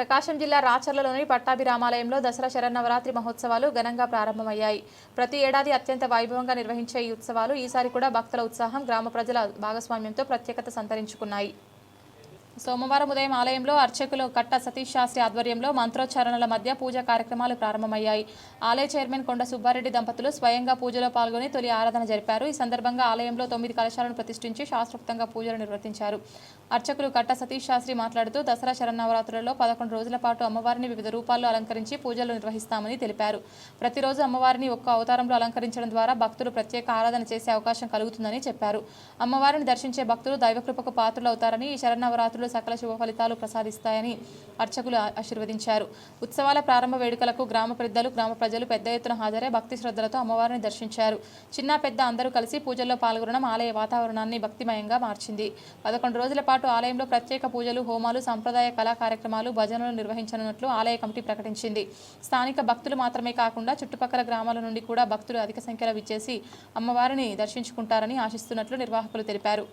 ప్రకాశం జిల్లా రాచర్లలోని పట్టాభిరామాలయంలో దసరా శరన్నవరాత్రి మహోత్సవాలు ఘనంగా ప్రారంభమయ్యాయి. ప్రతి ఏడాది అత్యంత వైభవంగా నిర్వహించే ఈ ఉత్సవాలు ఈసారి కూడా భక్తుల ఉత్సాహం గ్రామ ప్రజల భాగస్వామ్యంతో ప్రత్యేకత సంతరించుకున్నాయి. సోమవారం ఉదయం ఆలయంలో అర్చకులు కట్ట సతీష్ శాస్త్రి ఆధ్వర్యంలో మంత్రోచ్చారణల మధ్య పూజా కార్యక్రమాలు ప్రారంభమయ్యాయి. ఆలయ చైర్మన్ కొండ సుబ్బారెడ్డి దంపతులు స్వయంగా పూజలో పాల్గొని తొలి ఆరాధన జరిపారు. ఈ సందర్భంగా ఆలయంలో తొమ్మిది కలశాలను ప్రతిష్ఠించి శాస్త్రోక్తంగా పూజలు నిర్వర్తించారు. అర్చకులు కట్ట సతీష్ శాస్త్రి మాట్లాడుతూ దసరా శరన్నవరాత్రులలో పదకొండు రోజుల పాటు అమ్మవారిని వివిధ రూపాల్లో అలంకరించి పూజలు నిర్వహిస్తామని తెలిపారు. ప్రతిరోజు అమ్మవారిని ఒక్క అవతారంలో అలంకరించడం ద్వారా భక్తులు ప్రత్యేక ఆరాధన చేసే అవకాశం కలుగుతుందని చెప్పారు. అమ్మవారిని దర్శించే భక్తులు దైవకృపకు పాత్రులవుతారని ఈ శరన్నవరాత్రులు సకల శుభ ఫలితాలు ప్రసాదిస్తాయని అర్చకులు ఆశీర్వదించారు. ఉత్సవాల ప్రారంభ వేడుకలకు గ్రామ పెద్దలు గ్రామ ప్రజలు పెద్ద ఎత్తున హాజరై భక్తి శ్రద్ధలతో అమ్మవారిని దర్శించారు. చిన్న పెద్ద అందరూ కలిసి పూజల్లో పాల్గొనడం ఆలయ వాతావరణాన్ని భక్తిమయంగా మార్చింది. పదకొండు రోజుల పాటు ఆలయంలో ప్రత్యేక పూజలు హోమాలు సంప్రదాయ కళా కార్యక్రమాలు భజనలు నిర్వహించనున్నట్లు ఆలయ కమిటీ ప్రకటించింది. స్థానిక భక్తులు మాత్రమే కాకుండా చుట్టుపక్కల గ్రామాల నుండి కూడా భక్తులు అధిక సంఖ్యలో విచ్చేసి అమ్మవారిని దర్శించుకుంటారని ఆశిస్తున్నట్లు నిర్వాహకులు తెలిపారు.